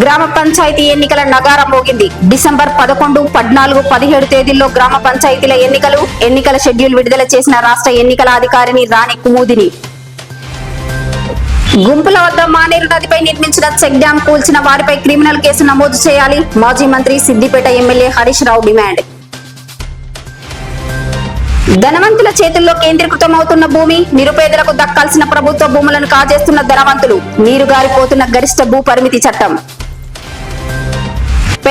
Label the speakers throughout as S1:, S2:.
S1: గ్రామ పంచాయతీ ఎన్నికల నగారం మోగింది. డిసెంబర్ పదకొండు పద్నాలుగు పదిహేడు తేదీల్లో గ్రామ పంచాయతీల ఎన్నికలు ఎన్నికల షెడ్యూల్ విడుదల చేసిన రాష్ట్ర ఎన్నికల అధికారిని రాణి కుమూదిని. గుంపుల వద్ద మానేరు నదిపై నిర్మించిన చెక్ డ్యాం కూల్చిన వారిపై క్రిమినల్ కేసు నమోదు చేయాలి మాజీ మంత్రి సిద్దిపేట ఎమ్మెల్యే హరీష్ రావు డిమాండ్. ధనవంతుల చేతుల్లో కేంద్రీకృతమవుతున్న భూమి నిరుపేదలకు దక్కాల్సిన ప్రభుత్వ భూములను కాజేస్తున్న ధనవంతులు. నీరు గారిపోతున్న గరిష్ట భూ పరిమితి చట్టం.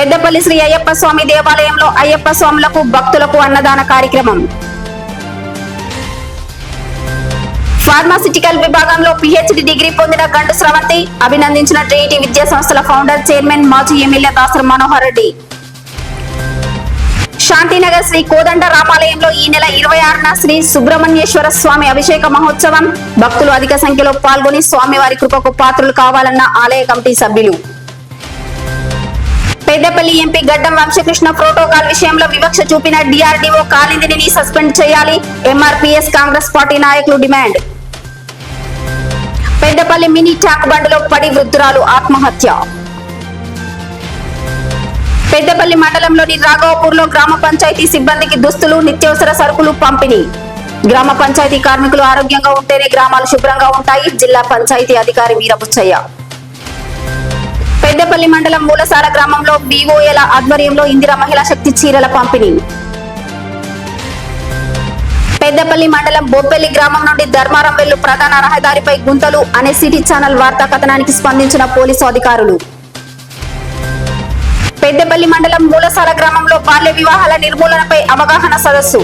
S1: పెద్దపల్లి శ్రీ అయ్యప్ప స్వామి దేవాలయంలో అయ్యప్ప స్వాములకు భక్తులకు అన్నదాన కార్యక్రమం. ఫార్మాసిటికల్ విభాగంలో పిహెచ్డి డిగ్రీ పొందిన గండు స్రవంతి అభినందించిన ట్రినిటీ విద్యా సంస్థల ఫౌండర్ చైర్మన్ మాజీ ఎమ్మెల్యే దాసర్ మనోహర్ రెడ్డి. శాంతినగర్ శ్రీ కోదండ రామాలయంలో ఈ నెల ఇరవై ఆరున శ్రీ సుబ్రహ్మణ్యేశ్వర స్వామి అభిషేక మహోత్సవం. భక్తులు అధిక సంఖ్యలో పాల్గొని స్వామివారి కృపకు పాత్రలు కావాలన్న ఆలయ కమిటీ సభ్యులు. పెద్దపల్లి ఎంపీ గడ్డం వంశకృష్ణ ప్రోటోకాల్ విషయంలో వివక్ష చూపిన డిఆర్డీఓ కాలిందిని సస్పెండ్ చేయాలి. ఎంఆర్పీఎస్ కాంగ్రెస్ పార్టీ నాయకులు డిమాండ్. పెద్దపల్లి మినీ ట్యాంక్ బండ్లో పడి వృద్ధురాలు ఆత్మహత్య. పెద్దపల్లి మండలంలోని రాఘవపూర్లో గ్రామ పంచాయతీ సిబ్బందికి దుస్తులు నిత్యావసర సరుకులు పంపిణీ. గ్రామ పంచాయతీ కార్మికులు ఆరోగ్యంగా ఉంటేనే గ్రామాలు శుభ్రంగా ఉంటాయి. జిల్లా పంచాయతీ అధికారి వీరబుచ్చయ్య. పెద్దపల్లి మండలం మూలసార గ్రామంలో బీఓఏల ఆధ్వర్యంలో ఇందిరా మహిళా శక్తి చీరల పంపిణీ. పెద్దపల్లి మండలం బొబ్బెల్లి గ్రామం నుండి ధర్మారం వెళ్ళు ప్రధాన రహదారిపై గుంతలు అనే సిటీ ఛానల్ వార్తా కథనానికి స్పందించిన పోలీసు అధికారులు. పెద్దపల్లి మండలం మూలసార గ్రామంలో బాల్య వివాహాల నిర్మూలనపై అవగాహన సదస్సు.